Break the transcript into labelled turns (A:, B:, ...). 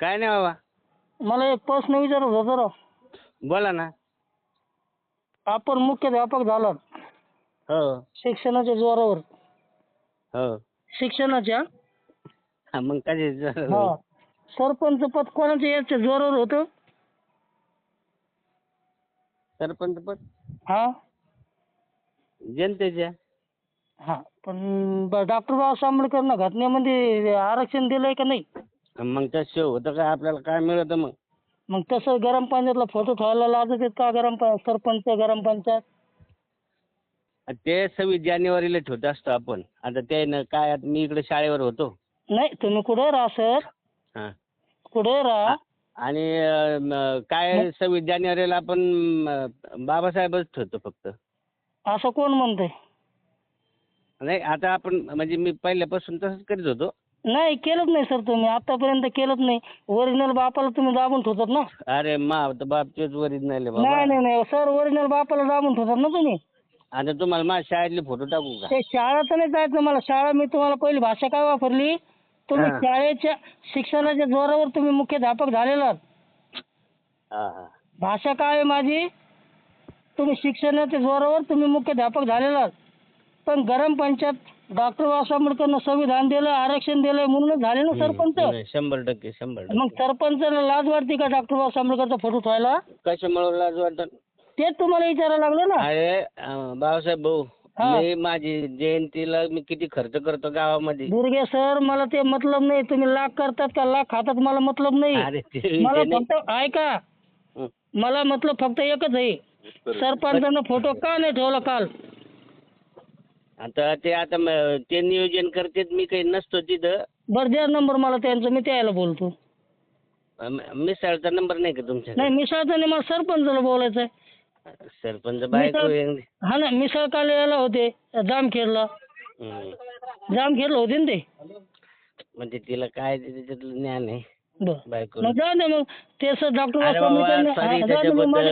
A: काय नाही बाबा.
B: मला एक प्रश्न विचारत होता राव
A: बोला ना.
B: आपण मुख्याध्यापक झालात.
A: हो.
B: शिक्षणाच्या जोरावर.
A: हो.
B: शिक्षणाच्या?
A: हा, मग कधी
B: हा. सरपंच पद कोणाच्या याच्या जोरावर होतं?
A: सरपंच पद?
B: हा.
A: जनतेच्या.
B: हा पण डॉक्टर बाबासाहेब आंबेडकरनं घटनेमध्ये आरक्षण दिलंय का नाही?
A: मग तसं होतं का आपल्याला काय मिळतं मग?
B: मग तसं गरम पाण्यातला फोटो ठेवायला आहेत का गरम पा- सरपंच गरम पंचायत?
A: ते सव्वीस जानेवारीला ठेवत असतो आपण. आता ते न काय आता मी इकडे शाळेवर होतो.
B: नाही तुम्ही कुठे राहा सर?
A: हा.
B: कुठे राहा?
A: आणि अं, म, काय सव्वीस जानेवारीला आपण म, बाबासाहेबच ठेवतो फक्त.
B: असं कोण म्हणतंय?
A: नाही आता आपण म्हणजे मी पहिल्यापासून तसंच करीत होतो.
B: नाही केलंच नाही सर तुम्ही. आतापर्यंत केलंच नाही. ओरिजिनल बापाला तुम्ही दाबून ठेवतात ना?
A: अरे मा बापचेच वरीच नाही
B: नाही
A: बाबा.
B: नाही नाही सर ओरिजिनल बापाला दाबून ठेवतात ना तुम्ही?
A: आता तुम्हाला माझ्या शाळेतले फोटो टाकू का?
B: ते शाळा तर नाही जायचं मला. शाळा मी तुम्हाला पहिली भाषा काय वापरली? तुम्ही
A: हा.
B: शाळेच्या शिक्षणाच्या जोरावर तुम्ही मुख्याध्यापक झालेला आहात.
A: हा हा.
B: भाषा काय आहे माझी? तुम्ही शिक्षणाच्या जोरावर तुम्ही मुख्याध्यापक झालेला आहात. पण गरम पंचायत डॉक्टर बाबासाहेब आंबेडकरनं संविधान दिलं आरक्षण दिलंय म्हणूनच झाले ना सरपंच?
A: नाही, शंभर टक्के शंभर
B: मग
A: टक्के
B: सरपंचाला लाज वाटते का डॉक्टर बाबासाहेब आंबेडकरचा फोटो ठेवायला
A: कशामुळे लाज वाटत
B: तेच तुम्हाला विचारायला लागलो ना.
A: अरे अं, बाबासाहेब भाऊ
B: हा.
A: मी माझी जयंतीला मी किती खर्च करतो गावामध्ये?
B: दुर्गे सर मला ते मतलब नाही. तुम्ही लाख करतात का लाख खातात मला मतलब नाही.
A: अरे ते
B: मला
A: विषय नाही.
B: फक्त ऐका.
A: हं.
B: मला मतलब फक्त एकच आहे. सरपंचानं फोटो का नाही ठेवला काल?
A: आता ते आता म- ते नियोजन करतेत मी काही नसतो तिथं.
B: बरं द्या नंबर मला त्यांचा मी त्याला बोलतो.
A: अं, मिसळचा नंबर नाही का तुमच्याकडे?
B: नाही मिसळचा नाही मला सरपंचाला बोलायचं आहे
A: सरपंच बायको
B: मिसळ-. हा ना मिसळ काल यायला होते जामखेडला.
A: हं.
B: जामखेडला होते ना ते?
A: म्हणजे तिला काय ते त्याच्यातलं ज्ञान आहे?
B: बरं.
A: बायको
B: मग जाऊ दे मग. ते सर डॉक्टर
A: अरे बाबा, sorry त्याच्याबद्दल.